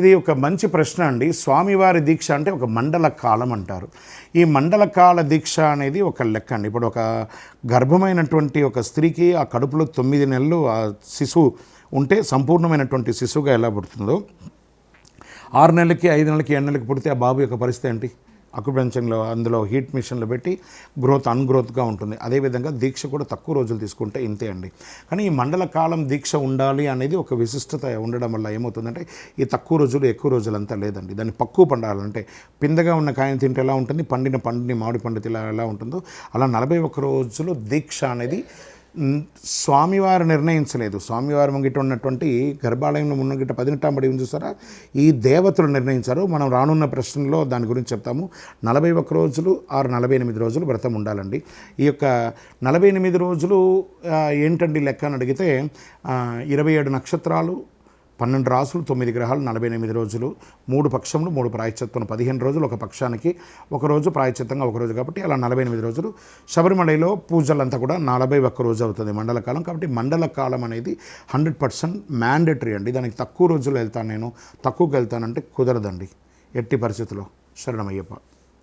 ఇది ఒక మంచి ప్రశ్న అండి. స్వామివారి దీక్ష అంటే ఒక మండల కాలం అంటారు. ఈ మండల కాల దీక్ష అనేది ఒక లెక్క అండి. ఇప్పుడు ఒక గర్భమైనటువంటి ఒక స్త్రీకి ఆ కడుపులో తొమ్మిది నెలలు ఆ శిశువు ఉంటే సంపూర్ణమైనటువంటి శిశువుగా ఎలా పుడుతుందో? ఆరు నెలలకి ఐదు నెలలకి ఏడు నెలలకి పుడితే ఆ బాబు యొక్క పరిస్థితి ఏంటి? అక్యుపెన్షన్లో అందులో హీట్ మిషన్లు పెట్టి గ్రోత్ అన్గ్రోత్గా ఉంటుంది. అదేవిధంగా దీక్ష కూడా తక్కువ రోజులు తీసుకుంటే ఇంతే అండి. కానీ ఈ మండల కాలం దీక్ష ఉండాలి అనేది ఒక విశిష్టత ఉండడం వల్ల ఏమవుతుందంటే ఈ తక్కువ రోజులు ఎక్కువ రోజులు అంతా లేదండి. దాన్ని పక్కువ పండాలంటే పిందగా ఉన్న కాయను తింటే ఎలా ఉంటుంది? పండిన పండుని మామిడి పండు ఇలా ఎలా ఉంటుందో అలా నలభై ఒక్క రోజులు దీక్ష అనేది స్వామివారు నిర్ణయించలేదు. స్వామివారి ముంగిట ఉన్నటువంటి గర్భాలయంలో ఉన్నగిట పదినెట్టాంబడి ఉంది చూసారా? ఈ దేవతలు నిర్ణయించారు. మనం రానున్న ప్రశ్నలో దాని గురించి చెప్తాము. నలభై ఒక్క రోజులు ఆరు నలభై ఎనిమిది రోజులు వ్రతం ఉండాలండి. ఈ యొక్క నలభై ఎనిమిది రోజులు ఏంటండి లెక్క అని అడిగితే ఇరవై ఏడు నక్షత్రాలు పన్నెండు రాసులు తొమ్మిది గ్రహాలు నలభై ఎనిమిది రోజులు. మూడు పక్షములు మూడు ప్రాయశ్చిత్తం పదిహేను రోజులు ఒక పక్షానికి. ఒక రోజు ప్రాయశ్చిత్తంగా ఒక రోజు కాబట్టి అలా నలభై ఎనిమిది రోజులు. శబరిమలలో పూజలంతా కూడా నలభై ఒక్క రోజు అవుతుంది మండల కాలం కాబట్టి మండల కాలం అనేది హండ్రెడ్ పర్సెంట్ మ్యాండేటరీ అండి. దానికి తక్కువ రోజులు వెళ్తాను నేను. తక్కువకి వెళ్తానంటే కుదరదండి. ఎట్టి పరిస్థితుల్లో. శరణమయ్యప్ప.